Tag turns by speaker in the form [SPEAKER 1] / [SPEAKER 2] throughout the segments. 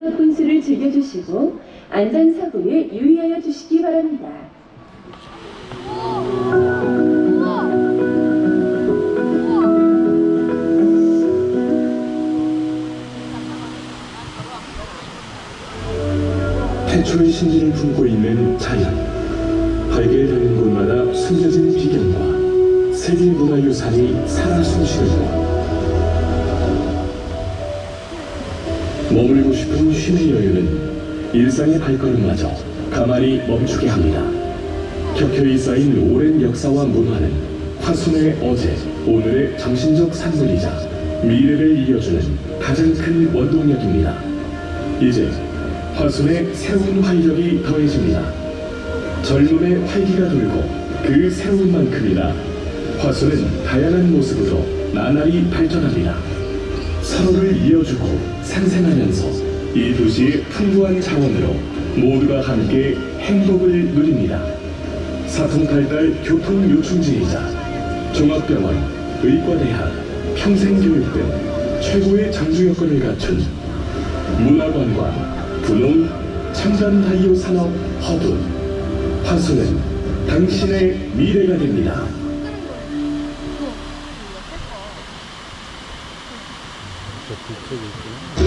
[SPEAKER 1] 분수를 즐겨주시고 안전사고에 유의하여 주시기 바랍니다.
[SPEAKER 2] 태초의 신비를 품고 있는 자연 발견되는 곳마다 숨겨진 비경과 세계문화유산이 살아 숨쉬는 곳 머물고 싶은 쉼의 여유는 일상의 발걸음마저 가만히 멈추게 합니다 켜켜이 쌓인 오랜 역사와 문화는 화순의 어제, 오늘의 정신적 산물이자 미래를 이어주는 가장 큰 원동력입니다 이제 화순의 새로운 활력이 더해집니다. 젊음의 활기가 돌고 그 새로운 만큼이나 화순은 다양한 모습으로 나날이 발전합니다. 서로를 이어주고 상생하면서 이 도시의 풍부한 자원으로 모두가 함께 행복을 누립니다. 사통팔달 교통요충지이자 종합병원, 의과대학, 평생교육 등 최고의 장주 여건을 갖춘 문화관광, 분홍, 첨단 바이오 산업 허브, 화수는 당신의 미래가 됩니다.
[SPEAKER 1] Felipe, né?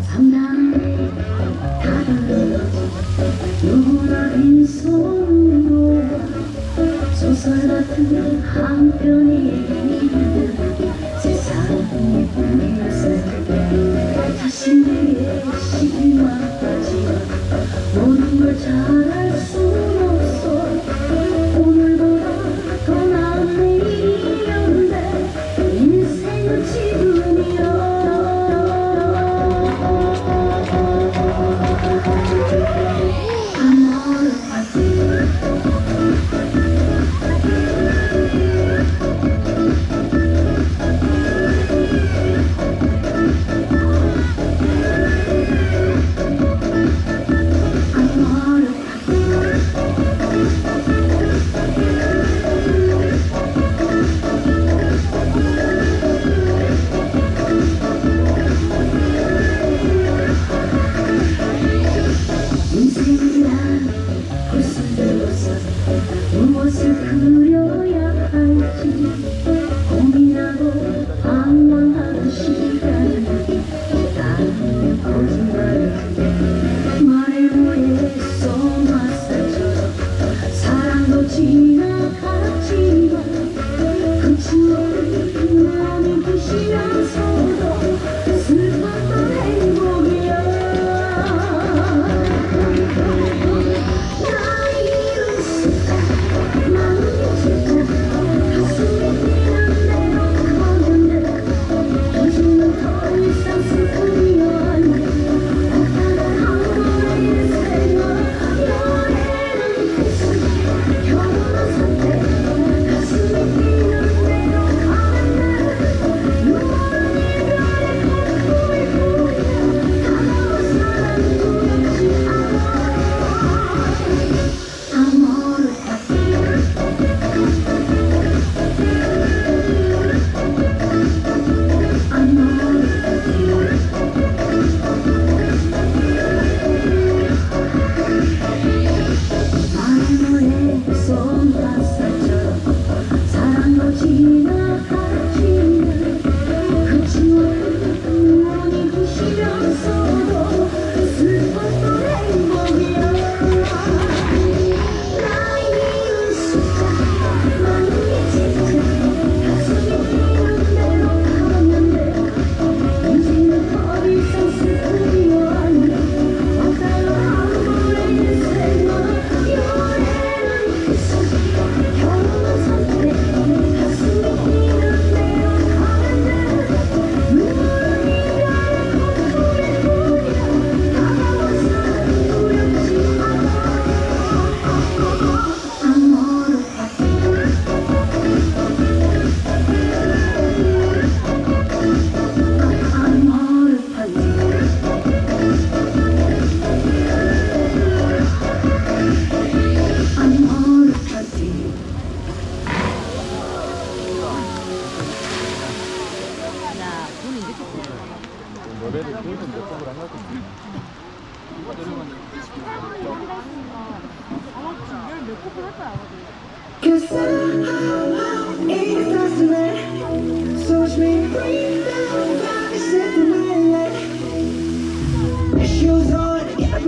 [SPEAKER 1] 성당 닫은 누구나 손으로 소설 같은 한편이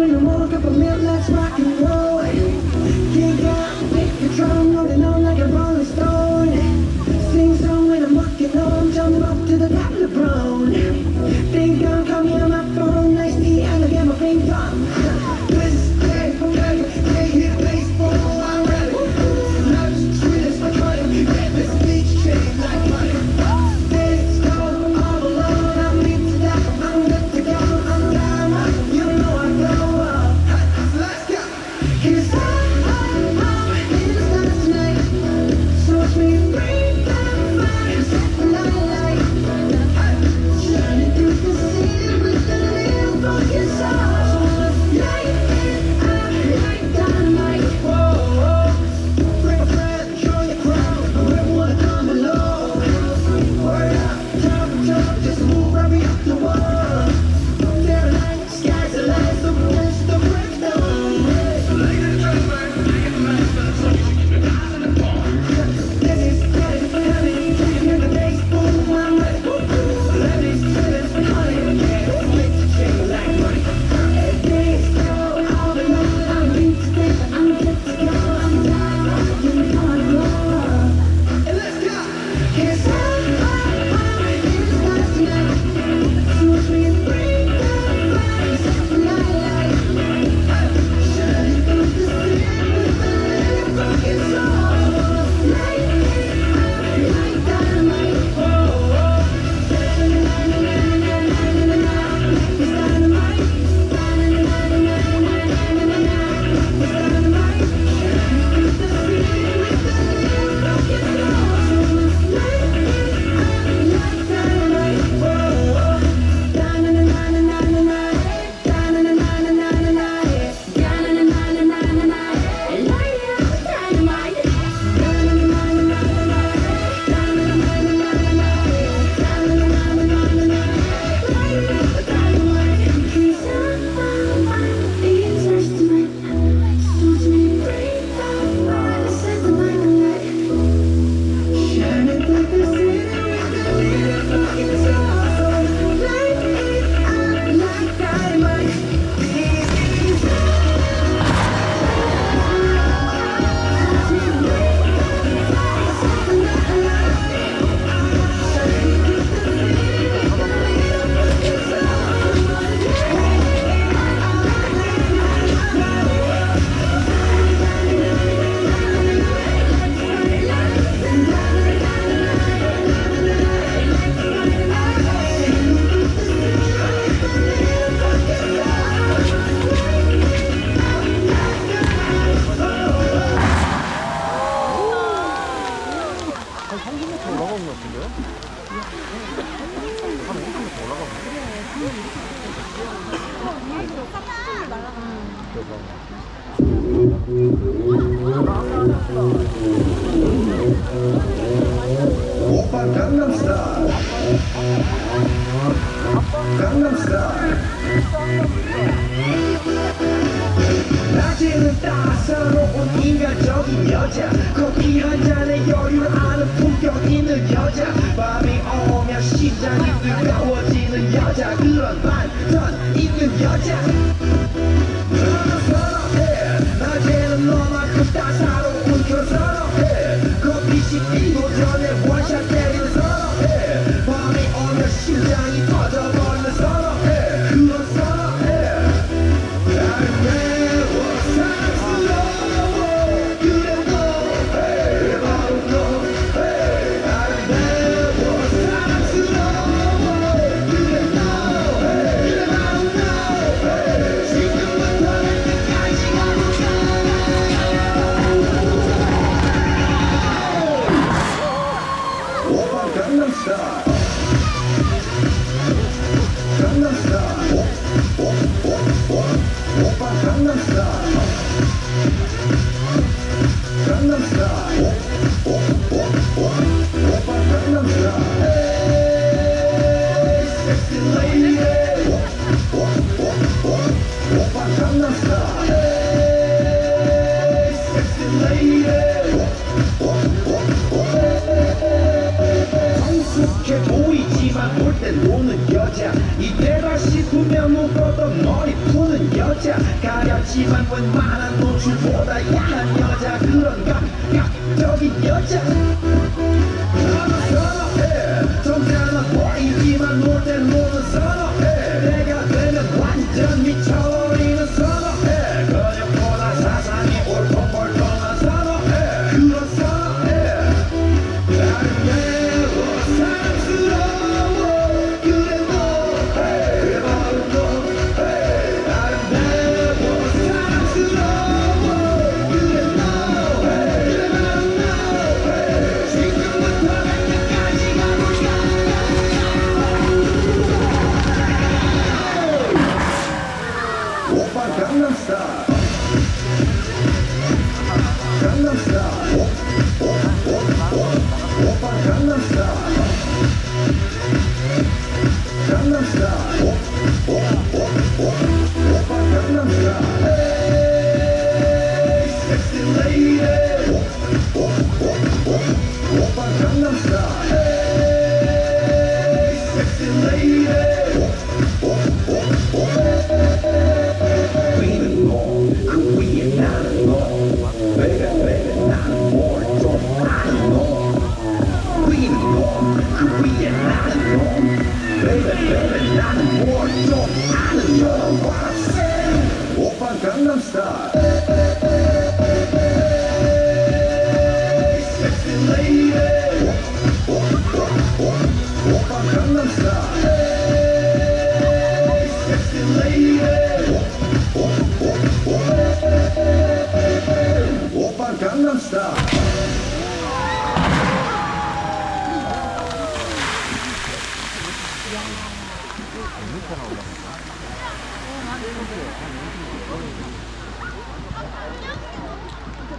[SPEAKER 3] Hallelujah.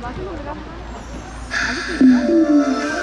[SPEAKER 3] 맛있는
[SPEAKER 4] 거야?
[SPEAKER 1] 아직도 있어?